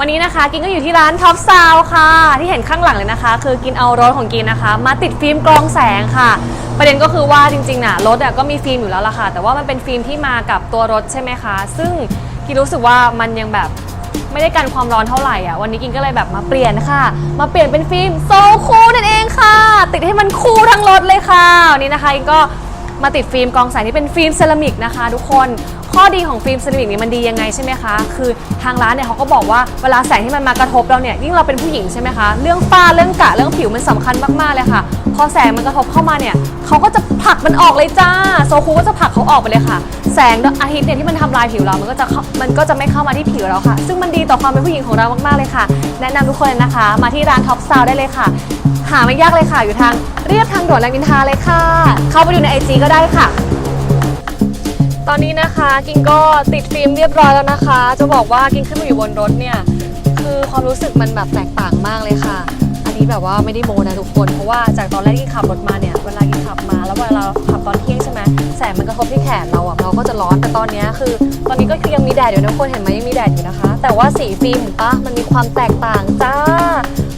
วันนี้นะคะกินก็อยู่ที่ร้านท็อปซาวค่ะ ที่เห็นข้างหลังเลยนะคะ คือกินเอารถของกินนะคะ มาติดฟิล์มกรองแสงค่ะ ประเด็นก็คือว่าจริงๆน่ะรถก็มีฟิล์มอยู่แล้วล่ะค่ะ แต่ว่ามันเป็นฟิล์มที่มากับตัวรถใช่ไหมคะ ซึ่งกินรู้สึกว่ามันยังแบบไม่ได้กันความร้อนเท่าไหร่อะวันนี้กินก็เลยแบบมาเปลี่ยนค่ะ มาเปลี่ยนเป็นฟิล์มโซคูลนั่นเองค่ะ ติดให้มันคูลทั้งรถเลยค่ะวันนี้นะคะกินก็ มาติดฟิล์มกองแสงที่เป็นฟิล์มเซรามิกนะคะ ทุกคนข้อดีของฟิล์มเซรามิกนี่มันดียังไงใช่ไหมคะ คือทางร้านเนี่ยเขาก็บอกว่าเวลาแสงที่มันมากระทบเราเนี่ยยิ่งเราเป็นผู้หญิงใช่ไหมคะ เรื่องฝ้าเรื่องกะเรื่องผิวมันสำคัญมากๆเลยค่ะ พอแสงมันกระทบเข้ามาเนี่ยเขาก็จะผลักมันออกเลยจ้าโซคูก็จะผลักเขาออกไปเลยค่ะ แสงอาทิตย์เนี่ยที่มันทำลายผิวเรา มันก็จะมันก็จะไม่เข้ามาที่ผิวเราค่ะ ซึ่งมันดีต่อความเป็นผู้หญิงของเรามากๆเลยค่ะ แนะนำทุกคนนะคะ มาที่ร้านท็อปซาวได้เลยค่ะ หาไม่ยากเลยค่ะ อยู่ทางเรียบทางด่วนแรงดินทราเลยค่ะ เข้าไปดูในไอจีก็ได้ค่ะ ตอนนี้นะคะกินก็ติดฟิล์มเรียบร้อยแล้วนะคะ จะบอกว่ากินขึ้นมาอยู่บนรถเนี่ยคือความรู้สึกมันแบบแตกต่างมากเลยค่ะ อันนี้แบบว่าไม่ได้โมนะทุกคน เพราะว่าจากตอนแรกกินขับรถมาเนี่ยเวลากินขับมาแล้วเวลาเราขับตอนเที่ยงใช่ไหมแสงมันกระทบที่แขนเราอะเราก็จะร้อนแต่ตอนนี้คือ ตอนนี้ก็คือยังมีแดดอยู่นะทุกคนเห็นไหมยังมีแดดอยู่นะคะ แต่ว่าสีฟิล์มปะมันมีความแตกต่างจ้า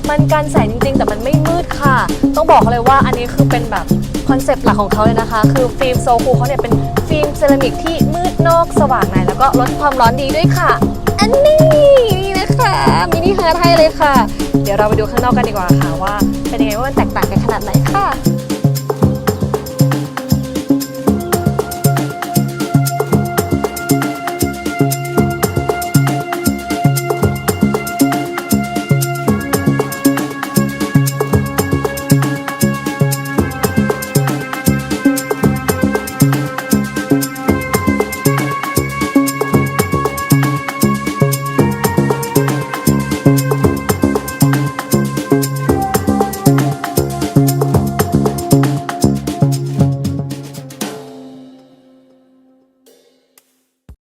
มันกันแสงจริงๆ แต่มันไม่มืดค่ะ ต้องบอกเลยว่าอันนี้คือเป็นแบบคอนเซปต์หลักของเขาเลยนะคะ คือฟิล์มโซคูเขาเนี่ยเป็นฟิล์มเซรามิกที่มืดนอกสว่างในแล้วก็ลดความร้อนดีด้วยค่ะ อันนี้นี่นะคะมินิฮาร์ทให้เลยค่ะ เดี๋ยวเราไปดูข้างนอกกันดีกว่าค่ะว่า เป็นยังไงว่ามันแตกต่างกันขนาดไหนค่ะ